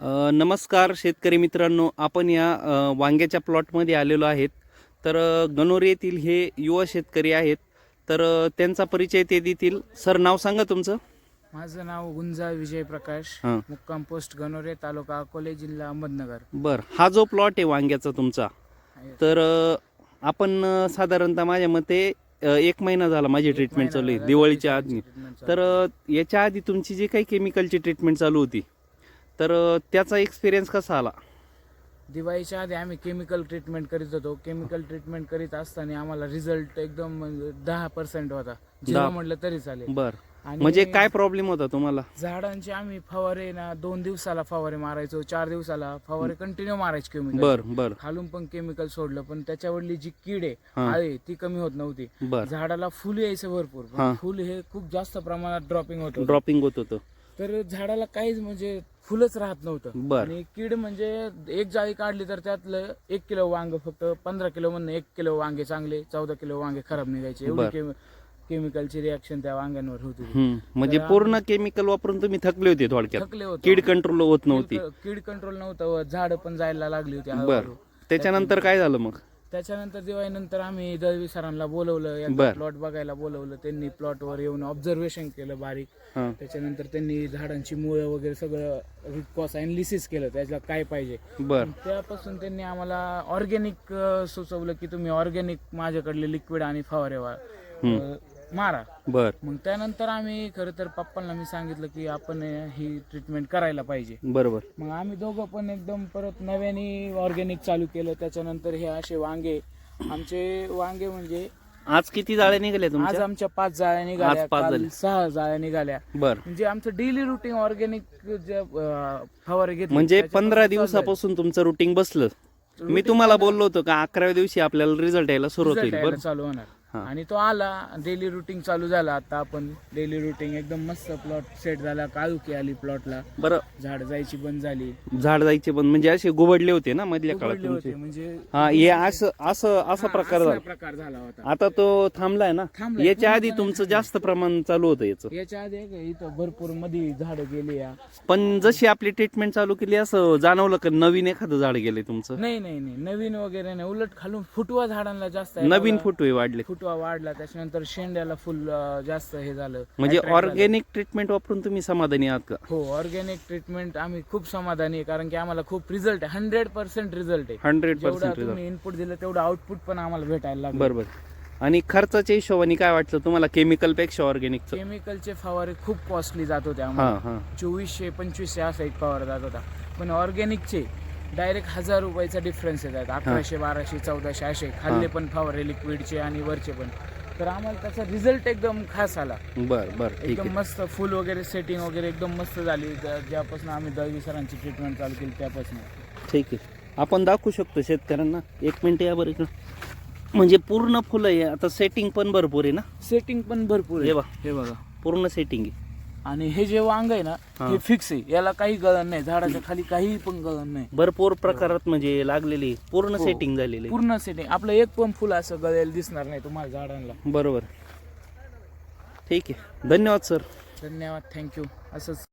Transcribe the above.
नमस्कार शेतकरी मित्रांनो. आपण या वांग्याच्या प्लॉटमध्ये आलेलो आहेत. तर गणोरे येथील हे युवा शेतकरी आहेत. तर त्यांचा परिचय ते देतील. सर नाव सांगा तुमचं. माझं नाव गुंजा विजय प्रकाश हां. मुक्काम पोस्ट गणोरे तालुका अकोले जिल्हा अहमदनगर. बर हा जो प्लॉट आहे वांग्याचा तुमचा तर आपण साधारणतः माझ्या मते एक महिना झाला माझी ट्रीटमेंट चालू आहे दिवाळीच्या आधी. तर याच्या आधी तुमची जी काही केमिकलची ट्रीटमेंट चालू होती तर त्याचा एक्सपिरियन्स कसा आला? दिवाळीच्या आधी आम्ही केमिकल ट्रीटमेंट करीत होतो. केमिकल ट्रीटमेंट करीत असताना आम्हाला रिझल्ट एकदम म्हणजे दहा पर्सेंट होता. दहा. म्हटलं तरी चालेल. बर. आणि म्हणजे काय प्रॉब्लेम होता तुम्हाला? झाडांचे आम्ही फवारे ना दोन दिवसाला फवारे मारायचो चार दिवसाला फवारे कंटिन्यू मारायचे केमिकल बर बर. खालून पण केमिकल सोडलं पण त्याच्यावरली जी कीड आहे हां. आळी ती कमी होत नव्हती. बर. झाडाला फुल यायचं भरपूर पण. फुल हे खूप जास्त प्रमाणात ड्रॉपिंग होतं ड्रॉपिंग होत होतं. तर झाडाला काहीच म्हणजे फुलच राहत नव्हतं. बर. आणि कीड म्हणजे एक जाळी काढली तर त्यातलं एक किलो वांग फक्त पंधरा किलो मधनं एक किलो वांगे चांगले चौदा किलो वांगे खराब निघायचे. बर. एवढी केमिकलची रिॲक्शन त्या वांग्यांवर होती हम्म. म्हणजे तर पूर्ण केमिकल वापरून तुम्ही थकले होते थोडक्यात. थकले होते. कीड कंट्रोल होत नव्हती. कीड- कंट्रोल नव्हतं झाड पण जायला लागली होती बर. हळूहळू. त्याच्यानंतर काय झालं मग? त्याच्यानंतर दिवाळीनंतर आम्ही दळवी सरांना बोलवलं बर. प्लॉट बघायला बोलवलं त्यांनी प्लॉटवर येऊन ऑब्झर्वेशन केलं बारीक. हा. त्याच्यानंतर त्यांनी झाडांची मुळं वगैरे सगळं रूट कॉस अनालिसिस केलं त्याला काय पाहिजे. बर. त्यापासून त्यांनी आम्हाला ऑर्गॅनिक सुचवलं की तुम्ही ऑर्गॅनिक माझ्याकडले लिक्विड आणि फवारे वा- अं, मारा. बर. मग त्यानंतर आम्ही खरं तर पप्पांना मी सांगितलं की आपण ही ट्रीटमेंट करायला पाहिजे. बरोबर. मग आम्ही दोघं पण एकदम परत नव्याने ऑर्गॅनिक चालू केलं. त्याच्यानंतर हे असे वांगे आमचे वांगे म्हणजे आज किती जाळे निघाले आज तुमच्या आमच्या पाच जाळ्या निघाल्या. आज पाच काल झाल्या. सहा जाळ्या निघाल्या. बर. म्हणजे आमचं डेली रुटीन ऑर्गॅनिक जे अं, फवारे घेतले. म्हणजे त्याच्यापासून पंधरा चालू आहे. दिवसापासून तुमचं रुटीन बसलं. मी तुम्हाला बोललो होतो का अकराव्या दिवशी आपल्याला रिझल्ट यायला सुरुवात result होईल यायला बरं. चालू होणार. आणि तो आला डेली रुटीन चालू झाला. आता आपण डेली रुटीन एकदम मस्त प्लॉट सेट झाला. काळुकी आली प्लॉटला बरं. झाड जायची बंद झाली. झाड जायचे पण म्हणजे असे गुबडले होते ना मधल्या काळात उघडले तुमचे? होते. म्हणजे हा हे असं असं असा हा, प्रकार झाला. प्रकार झाला होता. आता तो थांबलाय ना? थांबलाय. याच्या आधी तुमचं जास्त प्रमाण चालू होतं याचं. याच्या आधी एक इथं भरपूरमध्ये झाड गेली या. पण जशी आपली ट्रीटमेंट चालू केली असं जाणवलं का नवीन एखादं झाड गेलंय तुमचं? नाही नाही नाही. नवीन वगैरे नाही. उलट खालून फुटवा झाडांना जास्त आहे. नवीन फुटवे वाढले फुटवा वाढला त्याच्यानंतर शेंड्याला फुल अं, जास्त हे झालं. म्हणजे Attract झालं. ऑर्गॅनिक ट्रीटमेंट वापरून तुम्ही समाधानी आहात का? हो ऑर्गॅनिक ट्रीटमेंट आम्ही खूप समाधानी आहे कारण की आम्हाला खूप रिझल्ट आहे. हंड्रेड पर्सेंट रिझल्ट आहे. हंड्रेड जेवढा पर्सेंट रिझल्ट तुम्ही इनपुट दिलं तेवढं आउटपुट पण आम्हाला भेटायला लागलं. बरोबर. आणि खर्चाच्या हिशोबाने काय वाटलं तुम्हाला केमिकलपेक्षा ऑर्गॅनिकचं केमिकलचे फवारे खूप कॉस्टली जात होते हा आम्हाला. हा चोवीसशे पंचवीसशे असा एक फवारा जात होता. पण ऑर्गॅनिकचे डायरेक्ट हजार रुपयाचा डिफरन्स येतात अकराशे बाराशे चौदाशे असे. खाल्ले पण फवारे लिक्विडचे आणि वरचे पण. तर आम्हाला त्याचा रिझल्ट एकदम खास आला. बर बर. एकदम मस्त फुल वगैरे सेटिंग वगैरे एकदम मस्त झाली. ज्यापासून आम्ही दळवी सरांची ट्रीटमेंट चालू केली त्यापासून. ठीक आहे. आपण दाखवू शकतो शेतकऱ्यांना. एक मिनिट या बरं इकडं. म्हणजे पूर्ण फुलं आहे. आता सेटिंग पण भरपूर आहे ना? सेटिंग पण भरपूर हे आहे बघा. हे बघा. पूर्ण सेटिंग आहे. आणि हे जे वांग आहे ना हा. हे फिक्स आहे. याला काही गळण नाही. झाडाच्या खाली काही पण गळण नाही. भरपूर प्रकारात म्हणजे लागलेली. पूर्ण हो. सेटिंग झालेली. आहे. पूर्ण सेटिंग आपलं एक पण फुल असं गळेल दिसणार नाही तुम्हाला झाडांना. बरोबर. ठीक आहे. धन्यवाद सर धन्यवाद. थँक्यू असंच.